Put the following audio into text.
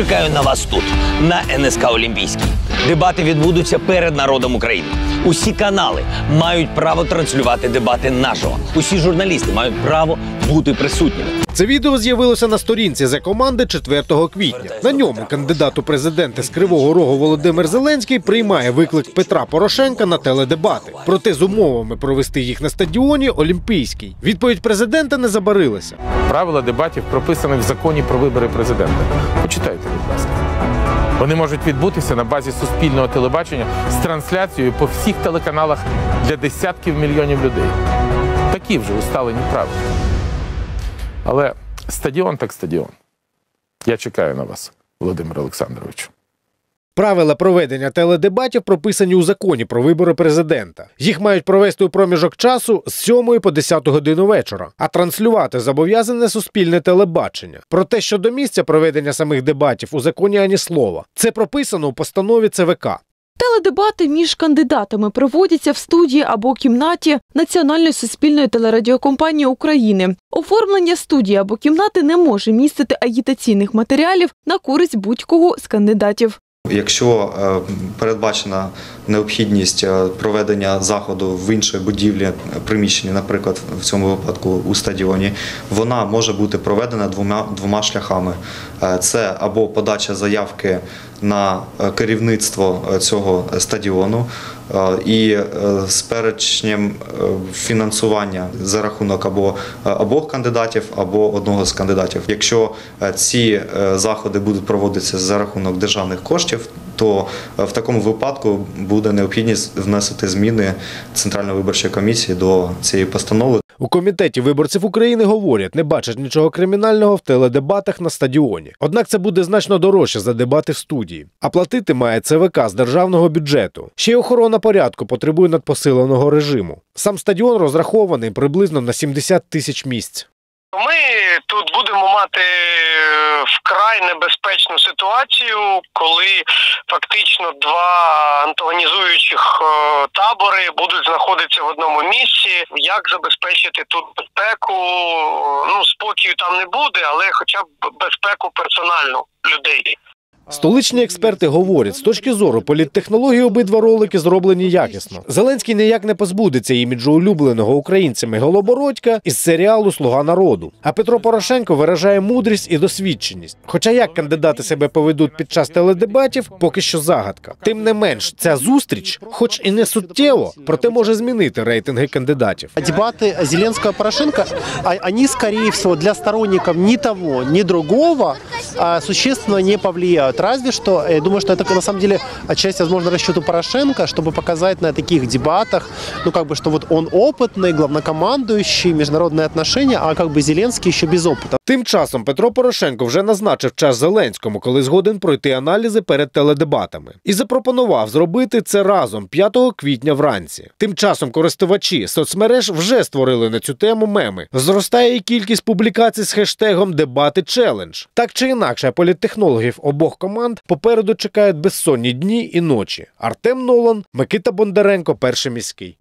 Чекаю на вас тут, на НСК Олімпійській. Дебати відбудуться перед народом України. Усі канали мають право транслювати дебати наживо. Усі журналісти мають право бути присутніми. Це відео з'явилося на сторінці за команди 4 квітня. На ньому кандидат у президенти з Кривого Рогу Володимир Зеленський приймає виклик Петра Порошенка на теледебати. Проте з умовами провести їх на стадіоні Олімпійський. Відповідь президента не забарилася. Правила дебатів прописані в законі про вибори президента. Почитайте, будь ласка. Вони можуть відбутися на базі суспільного телебачення з трансляцією по всіх телеканалах для десятків мільйонів людей. Такі вже усталені правила. Але стадіон так стадіон. Я чекаю на вас, Володимир Олександровичу. Правила проведення теледебатів прописані у законі про вибори президента. Їх мають провести у проміжок часу з 7 по 10 годину вечора, а транслювати зобов'язане суспільне телебачення. Про те, що до місця проведення самих дебатів у законі ані слова. Це прописано у постанові ЦВК. Теледебати між кандидатами проводяться в студії або кімнаті Національної суспільної телерадіокомпанії України. Оформлення студії або кімнати не може містити агітаційних матеріалів на користь будь-кого з кандидатів. Якщо е, передбачена необхідність е, проведення заходу в іншій будівлі приміщенні, наприклад, в цьому випадку у стадіоні, вона може бути проведена двома двома шляхами: Е, це або подача заявки на е, керівництво е, цього стадіону. е, І з перечнем фінансування за рахунок або обох кандидатів, або одного з кандидатів. Якщо ці заходи будуть проводитися за рахунок державних коштів, то в такому випадку буде необхідність вносити зміни Центральної виборчої комісії до цієї постанови. У комітеті виборців України говорять, не бачать нічого кримінального в теледебатах на стадіоні. Однак це буде значно дорожче за дебати в студії. А платити має ЦВК з державного бюджету. Ще й охорона порядку потребує надпосиленого режиму. Сам стадіон розрахований приблизно на 70 тисяч місць. Ми тут будемо мати е, вкрай небезпечну ситуацію, коли фактично два антагонізуючих е, табори будуть знаходитися в одному місці. Як забезпечити тут безпеку? Ну спокою там не буде, але хоча б безпеку персональну людей. Столичні експерти говорять, з точки зору політтехнології обидва ролики зроблені якісно. Зеленський ніяк не позбудеться іміджу улюбленого українцями Голобородька із серіалу Слуга народу. А Петро Порошенко виражає мудрість і досвідченість. Хоча як кандидати себе поведуть під час теледебатів, поки що загадка. Тим не менш, ця зустріч, хоч і не суттєво, проте може змінити рейтинги кандидатів. Дебаты Зеленского-Порошенко, а- они, скорее для сторонников ни того, ни другого существенно не Разве что, я думаю, что это на самом деле отчасти, возможно, расчету Порошенко, чтобы показать на таких дебатах, ну, как бы, что вот он опытный, главнокомандующий, международные отношения, а как бы Зеленский еще без опыта. Тим часом Петро Порошенко вже назначив час Зеленському, коли згоден пройти аналізи перед теледебатами, і запропонував зробити це разом 5 квітня вранці. Тим часом користувачі соцмереж вже створили на цю тему меми. Зростає і кількість публікацій з хештегом Дебати челендж. Так чи інакше, політтехнологів обох команд попереду чекають безсонні дні і ночі. Артем Нолан, Микита Бондаренко, перший міський.